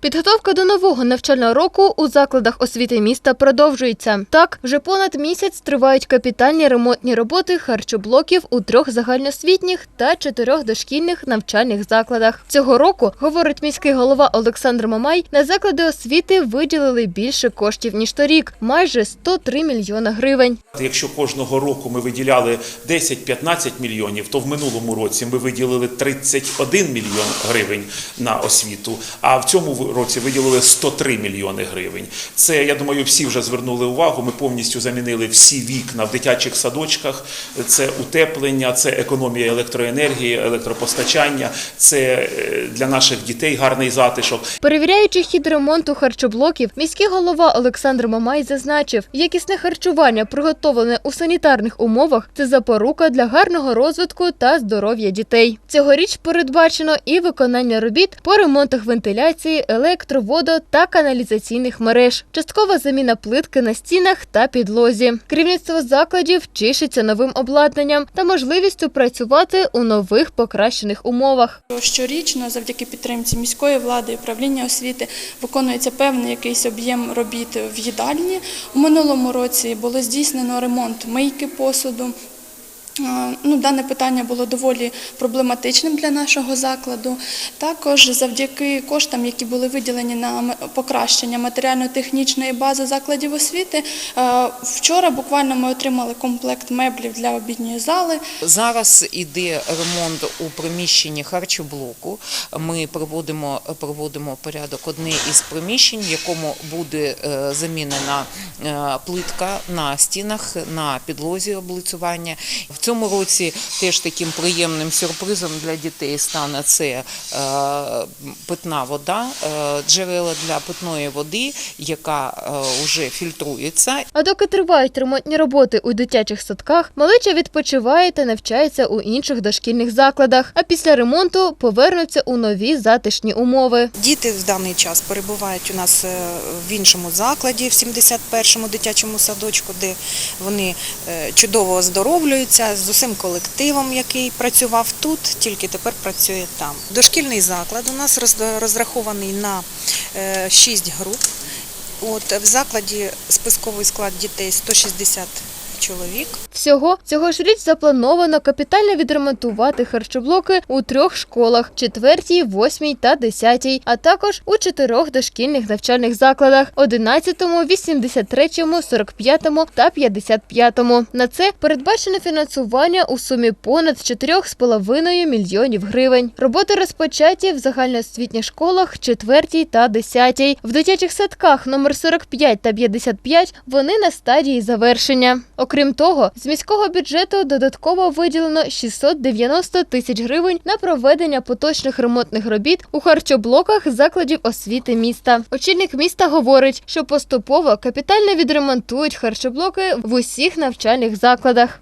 Підготовка до нового навчального року у закладах освіти міста продовжується. Так, вже понад місяць тривають капітальні ремонтні роботи харчоблоків у трьох загальноосвітніх та чотирьох дошкільних навчальних закладах. Цього року, говорить міський голова Олександр Мамай, на заклади освіти виділили більше коштів ніж торік майже 103 мільйона гривень. Якщо кожного року ми виділяли 10-15 мільйонів, то в минулому році ми виділили 31 мільйон гривень на освіту, а в цьому році виділили 103 мільйони гривень. Це, я думаю, всі вже звернули увагу. Ми повністю замінили всі вікна в дитячих садочках. Це утеплення, це економія електроенергії, електропостачання, це е, для наших дітей гарний затишок. Перевіряючи хід ремонту харчоблоків, міський голова Олександр Мамай зазначив, якісне харчування, приготовлене у санітарних умовах, це запорука для гарного розвитку та здоров'я дітей. Цьогоріч передбачено і виконання робіт по ремонтах вентиляції, електро, водо та каналізаційних мереж, часткова заміна плитки на стінах та підлозі. Керівництво закладів тішиться новим обладнанням та можливістю працювати у нових покращених умовах. Щорічно, завдяки підтримці міської влади і управління освіти, виконується певний якийсь об'єм робіт в їдальні. У минулому році було здійснено ремонт мийки посуду. Е, Ну, дане питання було доволі проблематичним для нашого закладу. Також завдяки коштам, які були виділені на покращення матеріально-технічної бази закладів освіти, е, вчора буквально ми отримали комплект меблів для обідньої зали. Зараз іде ремонт у приміщенні харчоблоку. Ми проводимо, проводимо порядок одне із приміщень, в якому буде е, замінена плитка на стінах, на підлозі облицювання. Цьому році теж таким приємним сюрпризом для дітей стане це е, питна вода, е, джерела для питної води, яка вже фільтрується А доки тривають ремонтні роботи у дитячих садках, малеча відпочиває та навчається у інших дошкільних закладах. А після ремонту повернуться у нові затишні умови. Діти в даний час перебувають у нас е, в іншому закладі, в 71-му дитячому садочку, де вони е, чудово оздоровлюються з усім колективом, який працював тут, тільки тепер працює там. Дошкільний заклад у нас розрахований на 6 груп. От в закладі списковий склад дітей 160 чоловік. Всього цьогоріч заплановано капітально відремонтувати харчоблоки у трьох школах: четвертій, восьмій та десятій, а також у чотирьох дошкільних навчальних закладах: 11-му, 83-му, 45-му та 55-му. На це передбачено фінансування у сумі понад 4,5 мільйонів гривень. Роботи розпочаті в загальноосвітніх школах 4 та 10. В дитячих садках номер 45 та 55 вони на стадії завершення. Окрім того, з міського бюджету додатково виділено 690 тисяч гривень на проведення поточних ремонтних робіт у харчоблоках закладів освіти міста. Очільник міста говорить, що поступово капітально відремонтують харчоблоки в усіх навчальних закладах.